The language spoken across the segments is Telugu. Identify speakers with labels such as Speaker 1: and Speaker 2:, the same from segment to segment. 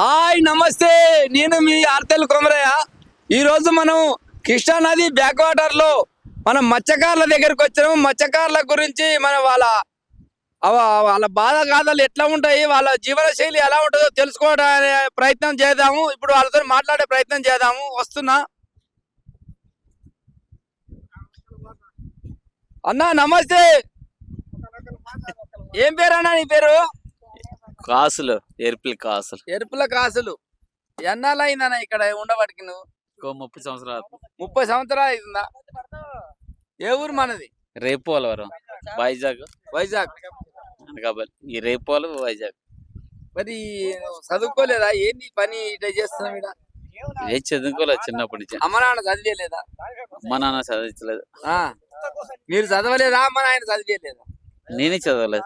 Speaker 1: హాయ్ నమస్తే. నేను మీ ఆర్తెల్ కొమరయ్య. ఈరోజు మనం కృష్ణా నది బ్యాక్ వాటర్లో మనం మత్స్యకారుల దగ్గరికి వచ్చినాము. మత్స్యకారుల గురించి మన వాళ్ళ వాళ్ళ బాధ గాథలు ఎట్లా ఉంటాయి వాళ్ళ జీవన శైలి ఎలా ఉంటుందో తెలుసుకోవడానికి ప్రయత్నం చేద్దాము. ఇప్పుడు వాళ్ళతో మాట్లాడే ప్రయత్నం చేద్దాము. వస్తున్నా. అన్నా నమస్తే. ఏం పేరు అన్నా నీ పేరు?
Speaker 2: కాసులు ఎరుపుల కాసులు.
Speaker 1: ఎరుపుల కాసులు. ఎన్నాళ్ళు అయిందన్న ఇక్కడ ఉండబడికి నువ్వు
Speaker 2: ఇంకో ముప్పై సంవత్సరాలు.
Speaker 1: ముప్పై సంవత్సరాలు అవుతుందా ఏ ఊరు మనది?
Speaker 2: రేపోలవరం వైజాగ్.
Speaker 1: వైజాగ్.
Speaker 2: అనకాపల్లి. ఈ రేపోలు వైజాగ్.
Speaker 1: మరి చదువుకోలేదా? ఏంది పని ఇట్లా చేస్తున్నావు ఇక్కడ?
Speaker 2: ఏం చదువుకోలేదు చిన్నప్పటి నుంచి.
Speaker 1: అమ్మ నాన్న చదివేలేదా?
Speaker 2: మా నాన్న చదివించలేదు.
Speaker 1: ఆ. మీరు చదవలేదా? అమ్మ నాయన చదివేలేదా?
Speaker 2: నేనే చదవలేదు.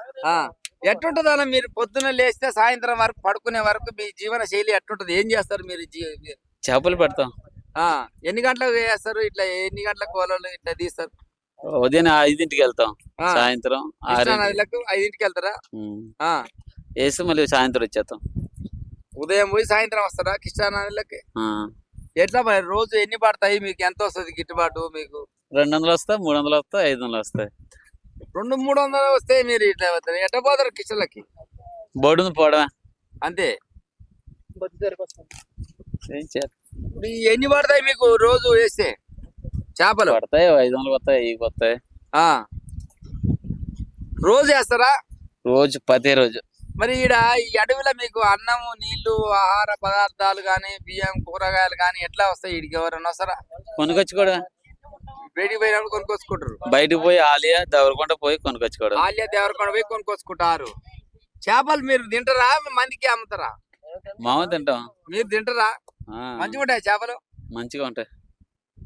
Speaker 1: ఆ. ఎట్టుంటది అన్న మీరు పొద్దున్న లేస్తే సాయంత్రం వరకు పడుకునే వరకు మీ జీవన శైలి ఎట్టుంటది ఏం చేస్తారు మీరు?
Speaker 2: చేపలు పెడతాం.
Speaker 1: ఆ ఎన్ని గంటలకు చేస్తారు ఇట్లా ఎన్ని గంటలకు కోలలు ఇట్లా తీస్తారు?
Speaker 2: ఉదయం ఐదింటికి వెళ్తాం. సాయంత్రం
Speaker 1: నదిలకు ఐదింటికి వెళ్తారా? ఆ.
Speaker 2: వేసి మళ్ళీ సాయంత్రం వచ్చేస్తాం.
Speaker 1: ఉదయం పోయి సాయంత్రం వస్తారా కృష్ణా నదిలకి. ఎట్లా మరి రోజు ఎన్ని పడతాయి? మీకు ఎంత వస్తుంది గిట్టుబాటు మీకు?
Speaker 2: రెండు వందలు వస్తాయి మూడు వందలు వస్తాయి ఐదు వందలు వస్తాయి.
Speaker 1: రెండు మూడు వందలు వస్తే మీరు ఇట్లా పోతారు ఎట్లా పోతారు కిచెన్లకి
Speaker 2: బోర్డు పోవడమే.
Speaker 1: అంతే.
Speaker 2: ఏం
Speaker 1: ఎన్ని పడతాయి మీకు రోజు వేస్తే? చేపలు?
Speaker 2: పడతాయి ఐదు వందలు వస్తాయి ఇవి వస్తాయి
Speaker 1: ఆ. రోజు వేస్తారా?
Speaker 2: రోజు ప్రతి రోజు.
Speaker 1: మరి ఈడ ఈ అడవిలో మీకు అన్నము నీళ్ళు ఆహార పదార్థాలు కానీ బియ్యం కూరగాయలు కానీ ఎట్లా వస్తాయి? వీడికి ఎవరైనా వస్తారా?
Speaker 2: కొనుకొచ్చుకోవడం
Speaker 1: బయటికి పోయినప్పుడు కొనుక్కొచ్చుకుంటారు
Speaker 2: బయటకు పోయి ఆలియా దవరకొండ పోయి కొనుకొచ్చుకోవడం.
Speaker 1: ఆల్య దేవరకొండ పోయి కొనుక్కొచ్చుకుంటారు చేపలు మీరు తింటారా? మందికి అమ్ముతారా?
Speaker 2: మామ తింటాం.
Speaker 1: మీరు తింటారా?
Speaker 2: ఆ,
Speaker 1: మంచిగా ఉంటాయి చేపలు?
Speaker 2: మంచిగా ఉంటాయి.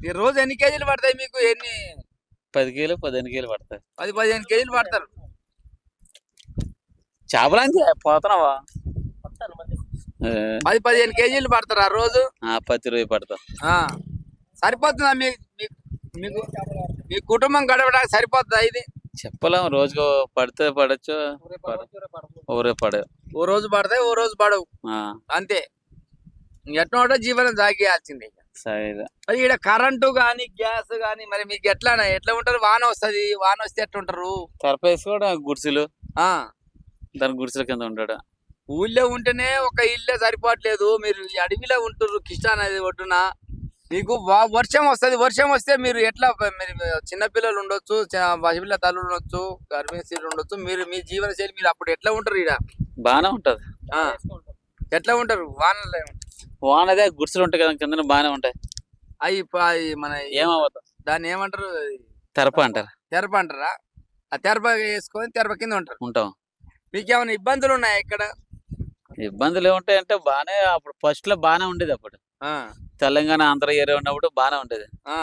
Speaker 1: ఈ రోజు ఎన్ని కేజీలు పడతాయి మీకు? ఎన్ని?
Speaker 2: పది కేలు పదిహేను కేలు పడతాయి.
Speaker 1: పది పదిహేను కేజీలు పడతారు.
Speaker 2: చేపలు అంతే పోతున్నావా? ఏ,
Speaker 1: పది పదిహేను కేజీలు పడతారు ఆ రోజు?
Speaker 2: ఆ, పది రోజు పడతాం.
Speaker 1: ఆ. సరిపోతుందా మీ మీ- మీకు మీ కుటుంబం గడపడానికి సరిపోతుందా ఇది?
Speaker 2: చెప్పలేం రోజుకు పడితే పడచ్చు ఊరే పడవు
Speaker 1: ఓ రోజు పడతాయి ఓ రోజు పడవు. అంతే. ఎట్నోటో జీవనం సాగియాల్సిందే
Speaker 2: సరే
Speaker 1: మరి ఇక్కడ కరెంటు కానీ గ్యాస్ కానీ మరి మీకు ఎట్లా ఎట్లా ఉంటారు? వాన వస్తది వాన వస్తే ఎట్లా ఉంటారు
Speaker 2: తెరపేసి కూడా గుడిసెలు?
Speaker 1: ఆ.
Speaker 2: దాని గుడిసెల కింద ఉంటాడు?
Speaker 1: ఊళ్ళో ఉంటేనే ఒక ఇల్లే సరిపోవట్లేదు. మీరు అడవిలో ఉంటున్నారు కృష్ణా నది ఒడ్డున. మీకు వర్షం వస్తది వర్షం వస్తే మీరు ఎట్లా మీరు చిన్నపిల్లలు ఉండొచ్చు పసిపిల్ల తల్లులు ఉండొచ్చు గర్భిణీ స్త్రీలు ఉండొచ్చు మీరు మీ జీవన శైలి మీరు అప్పుడు ఎట్లా ఉంటారు ఈడ?
Speaker 2: బాగానే ఉంటది.
Speaker 1: ఎట్లా ఉంటారు? వానలో
Speaker 2: వానదే గుడిసెలు ఉంటాయి కదా కింద బాగానే ఉంటాయి.
Speaker 1: అవి మన
Speaker 2: ఏమవుతుంది
Speaker 1: దాన్ని ఏమంటారు?
Speaker 2: తెరప అంటారు.
Speaker 1: తెరప అంటారా? ఆ తెరప వేసుకొని తెరప కింద ఉంటారు.
Speaker 2: ఉంటాం.
Speaker 1: మీకు ఏమైనా ఇబ్బందులు ఉన్నాయా ఇక్కడ?
Speaker 2: ఇబ్బందులు ఏముంటాయి అంటే బాగానే అప్పుడు ఫస్ట్లో బాగానే ఉండేది అప్పుడు.
Speaker 1: ఆ,
Speaker 2: తెలంగాణ ఆంధ్ర ఏరియా ఉన్నప్పుడు బాగానే ఉండేది.
Speaker 1: ఆ,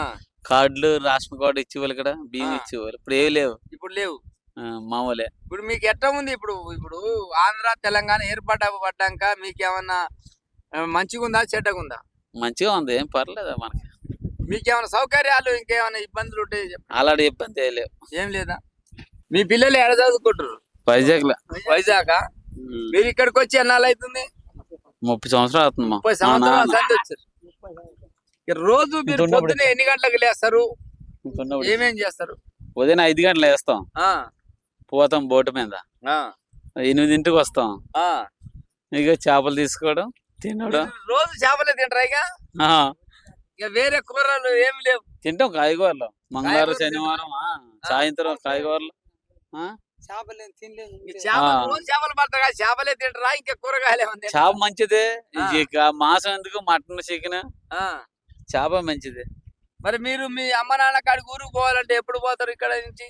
Speaker 2: కార్డులు రేషన్ కార్డు ఇచ్చేవాళ్ళు ఇక్కడ బియ్యం. ఇచ్చేవాళ్ళు. ఇప్పుడు ఏవి లేవు.
Speaker 1: ఇప్పుడు లేవు.
Speaker 2: మామూలే.
Speaker 1: ఇప్పుడు మీకు ఎట్లా ఉంది? ఇప్పుడు ఇప్పుడు ఆంధ్ర తెలంగాణ ఏర్పడ్డ పడ్డాక మీకు ఏమన్నా మంచిగా ఉందా చెడ్డగా ఉందా?
Speaker 2: మంచిగా ఉంది ఏం పర్లేదు మనకి.
Speaker 1: మీకు ఏమైనా సౌకర్యాలు ఇంకేమైనా ఇబ్బందులు ఉంటే చెప్పు.
Speaker 2: అలాంటి ఇబ్బంది ఏం లేవు.
Speaker 1: ఏం లేదా? మీ పిల్లలు ఎక్కడ చదువుకుంటారు
Speaker 2: వైజాగ్? లో
Speaker 1: వైజాగ్ మీరు ఇక్కడికి వచ్చి ఎన్నాళ్ళు అవుతుంది?
Speaker 2: ముప్పై సంవత్సరాలు అవుతుంది
Speaker 1: ముప్పై సంవత్సరాలు వచ్చారు రోజు మీరు పొద్దున ఎన్ని గంటలకు లేస్తారు? ఏమేం చేస్తారు?
Speaker 2: ఉదయం ఐదు గంటలు వేస్తాం
Speaker 1: ఆ.
Speaker 2: పోతాం బోటు మీద.
Speaker 1: ఆ.
Speaker 2: ఎనిమిదింటికి వస్తాం.
Speaker 1: ఆ.
Speaker 2: ఇక చేపలు తీసుకోవడం తినడం.
Speaker 1: రోజు చేపలే తింటారా ఇక?
Speaker 2: ఆ,
Speaker 1: ఇక వేరే కూరలు ఏమి లేవు.
Speaker 2: తింటాం కాయగూరలు. మంగళవారం శనివారం సాయంత్రం కాయగూరలు.
Speaker 1: చేపలు తింటారా? ఇంకా కూరగాయలు
Speaker 2: చేప మంచిదే. ఇక మాంసం ఎందుకు మటన్ చికెన్?
Speaker 1: ఆ.
Speaker 2: చేప మంచిది.
Speaker 1: మరి మీరు మీ అమ్మ నాన్న కాడికి ఊరికి పోవాలంటే ఎప్పుడు పోతారు ఇక్కడ నుంచి?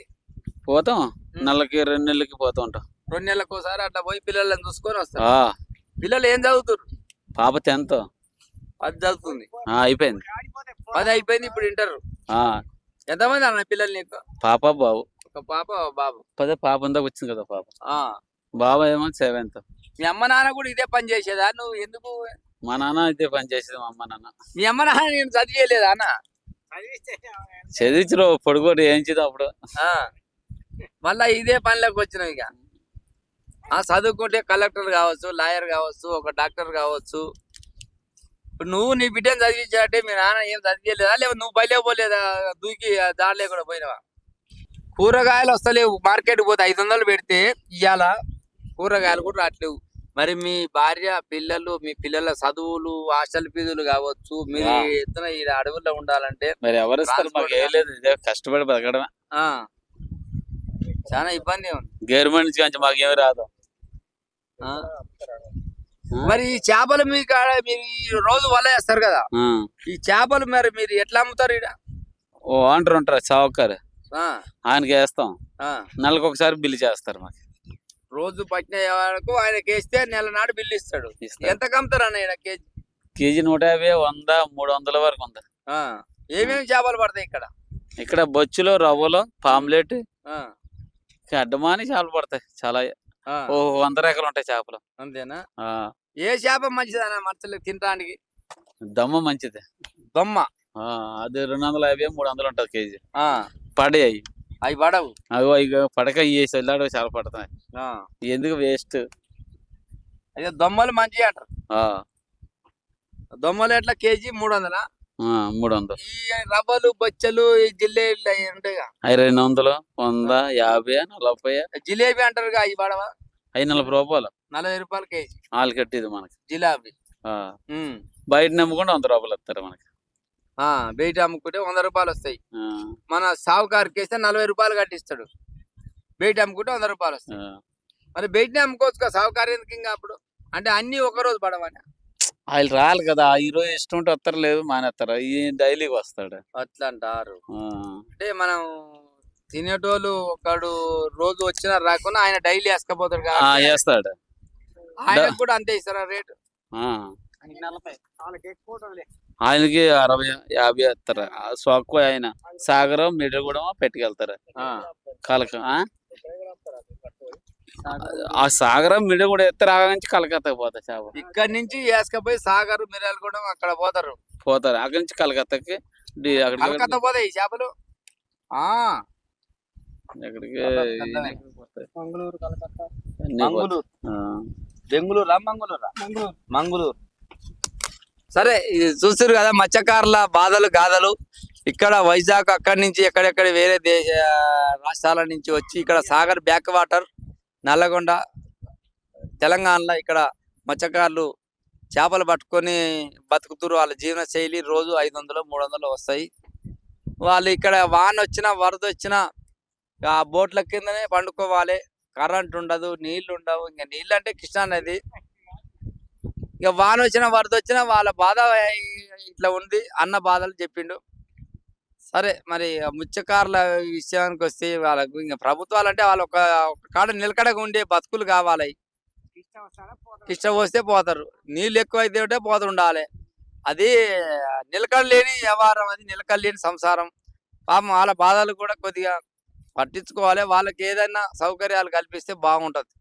Speaker 2: పోతాం. నెలకి రెండు నెలలకి పోతూ ఉంటాం.
Speaker 1: రెండు నెలలకు ఒకసారి అట్లా పోయి పిల్లలను చూసుకొని వస్తారు
Speaker 2: ఆ,
Speaker 1: పిల్లలు ఏం చదువుతారు?
Speaker 2: పాప టెన్త్
Speaker 1: అది చదువుతుంది.
Speaker 2: అయిపోయింది.
Speaker 1: పది అయిపోయింది ఇప్పుడు ఇంటర్.
Speaker 2: ఆ.
Speaker 1: ఎంతమంది అన్న పిల్లలు నీకు?
Speaker 2: పాప బాబు.
Speaker 1: ఒక పాప ఒక బాబు.
Speaker 2: పదే పాప వచ్చింది కదా పాప.
Speaker 1: ఆ.
Speaker 2: బాబా ఏమో సెవెంత్
Speaker 1: మీ అమ్మ నాన్న కూడా ఇదే పని చేసేదా? నువ్వు ఎందుకు
Speaker 2: మా నాన్న ఇదే పని చేసేది మా అమ్మ నాన్న.
Speaker 1: మీ అమ్మ నాన్న నేను చదివేయలేదా అన్న?
Speaker 2: చదివించరు పొడుగోడు ఏంచిది అప్పుడు.
Speaker 1: ఆ. మళ్ళా ఇదే పనిలోకి వచ్చినావు ఇక. ఆ చదువుకుంటే కలెక్టర్ కావచ్చు లాయర్ కావచ్చు ఒక డాక్టర్ కావచ్చు. ఇప్పుడు నువ్వు నీ బిడ్డను చదివించాలంటే మీ నాన్న ఏం చదివించలేదా లేకపోతే నువ్వు బయలుదేరి పోలేదా? దూకి ఆ దారిలో కూడా పోయినావా? కూరగాయలు వస్తలేవు. మార్కెట్ పోతే ఐదు వందలు పెడితే ఇవాళ కూరగాయలు కూడా రావట్లేవు. మరి మీ భార్య పిల్లలు మీ పిల్లల చదువులు హాస్టల్ ఫీజులు కావచ్చు మీరు. ఎత్తున ఈ అడవుల్లో ఉండాలంటే
Speaker 2: మరి ఎవరు కష్టపడి బతకడమే.
Speaker 1: చాలా ఇబ్బంది ఉంది.
Speaker 2: గవర్నమెంట్ నుంచి కొంచెం మాకు ఏమి రాదు.
Speaker 1: మరి ఈ చేపలు మీ కాడ మీరు ఈ రోజు వల వేస్తారు కదా. ఈ చేపలు మరి మీరు ఎట్లా అమ్ముతారు ఈడ?
Speaker 2: ఓ ఓనర్ ఉంటారు చౌకర్ ఆయనకి వేస్తాం
Speaker 1: ఆ.
Speaker 2: నెలకు ఒకసారి బిల్లు చేస్తారు మాకు.
Speaker 1: రోజు పట్టిన వరకు ఆయనకి వేస్తే నెల నాడు బిల్లు ఇస్తాడు. ఎంత కమ్ముతారు అన్న ఈడ కేజీ
Speaker 2: కేజీ నూట యాభై వంద మూడు వందల వరకు ఉంది.
Speaker 1: ఆ. ఏమేమి చేపలు పడతాయి ఇక్కడ?
Speaker 2: ఇక్కడ బొచ్చులు రవ్వలు పామ్లెట్
Speaker 1: ఆ,
Speaker 2: అడ్డమాని చేపలు పడతాయి. చాలా. ఓ వంద రకాలు ఉంటాయి చేపలు.
Speaker 1: అంతేనా?
Speaker 2: ఆ.
Speaker 1: ఏ చేప మంచిదన్న మచ్చలు తినడానికి
Speaker 2: దమ్మ మంచిది.
Speaker 1: దొమ్మ.
Speaker 2: ఆ, అది రెండు వందల యాభై మూడు వందలు ఉంటుంది కేజీ.
Speaker 1: ఆ,
Speaker 2: పడే అవి
Speaker 1: పడవు.
Speaker 2: అవి ఇక పడక వేసి వెళ్ళాడు చాలా పడుతున్నాయి.
Speaker 1: ఆ.
Speaker 2: ఎందుకు వేస్ట్?
Speaker 1: అదే దొమ్మలు మంచివి అంటారు. దొమ్మలు ఎట్లా? కేజీ మూడు వందలా
Speaker 2: మూడు వందలు
Speaker 1: ఈ రవ్వలు బొచ్చలు ఈ అవి ఉంటాయి
Speaker 2: అవి రెండు వందలు వంద యాభై నలభై.
Speaker 1: జిలేబీ అంటారు అవి పడవా?
Speaker 2: అవి నలభై రూపాయలు.
Speaker 1: నలభై రూపాయలు కేజీ.
Speaker 2: వాళ్ళు కట్టేది మనకి.
Speaker 1: జిలాబీ.
Speaker 2: బయట నమ్ముకుంటే వంద రూపాయలు ఇస్తారు మనకి.
Speaker 1: ఆ బయట అమ్ముకుంటే వంద రూపాయలు వస్తాయి. మన సావుకారుకి వేస్తే నలభై రూపాయలు కట్టిస్తాడు. బయట అమ్ముకుంటే వంద రూపాయలు వస్తాయి. మరి బయటనే అమ్ముకోవచ్చు కదా సావుకారు ఎందుకు ఇంకా అప్పుడు? అంటే అన్ని ఒక రోజు పడవని.
Speaker 2: వాళ్ళు రాలి కదా ఈ రోజు ఇష్టం ఉంటే వస్తారు లేదు మానేస్తారు ఈ డైలీకి వస్తాడు.
Speaker 1: అట్లా అంటారు అంటే మనం తినేటోళ్ళు ఒకడు రోజు వచ్చినా రాకుండా ఆయన డైలీ వేసుకపోతాడు
Speaker 2: వేస్తాడు.
Speaker 1: ఆయనకు కూడా అంతే ఇస్తారా రేటు?
Speaker 2: ఆ. ఆయనకి అరవై యాభై వేస్తారు సొక్కు ఆయన సాగరం మిడిల్ కూడా పెట్టుకెళ్తారు కలక ఆ? ఆ సాగరం మిడిల్ కూడా ఎత్తారు ఆ నుంచి కలకత్తాకి పోతాయి చేప
Speaker 1: ఇక్కడ నుంచి వేసుకపోయి సాగర్ మిరాలు కూడా అక్కడ పోతారు.
Speaker 2: పోతారు. అక్కడి నుంచి కలకత్తాకి
Speaker 1: కలకత్తా పోతాయి ఈ చేపలు? ఆ.
Speaker 2: ఎక్కడికి.
Speaker 3: మంగళూరు కలకత్తా.
Speaker 1: బెంగుళూరు మంగుళూరు.
Speaker 3: మంగళూరు.
Speaker 1: మంగుళూరు. సరే ఇది చూస్తారు కదా మత్స్యకారుల బాధలు గాథలు. ఇక్కడ వైజాగ్ అక్కడి నుంచి ఎక్కడెక్కడ వేరే దేశ రాష్ట్రాల నుంచి వచ్చి ఇక్కడ సాగర్ బ్యాక్ వాటర్ నల్లగొండ తెలంగాణలో ఇక్కడ మత్స్యకారులు చేపలు పట్టుకొని బతుకుతురు. వాళ్ళ జీవన శైలి రోజు ఐదు వందలు మూడు వందలు వస్తాయి. వాళ్ళు ఇక్కడ వాన వచ్చినా వరద వచ్చినా ఆ బోట్ల కిందనే పండుకోవాలి. కరెంట్ ఉండదు నీళ్ళు ఉండవు. ఇంకా నీళ్ళు అంటే కృష్ణా నది. ఇక వాన వచ్చినా వరద వచ్చినా వాళ్ళ బాధ ఇట్లా ఉంది అన్న బాధలు చెప్పిండు. సరే మరి ముచ్చకారుల విషయానికి వస్తే వాళ్ళకు ఇంకా ప్రభుత్వాలు అంటే వాళ్ళు ఒక కాడ నిలకడగా ఉండే బతుకులు కావాలి. ఇష్టం వస్తే పోతారు. నీళ్ళు ఎక్కువ అయితే ఉంటే ఉండాలి. అది నిలకడలేని వ్యవహారం అది నిలకడలేని సంసారం. పాపం వాళ్ళ బాధలు కూడా కొద్దిగా పట్టించుకోవాలి. వాళ్ళకి ఏదైనా సౌకర్యాలు కల్పిస్తే బాగుంటుంది.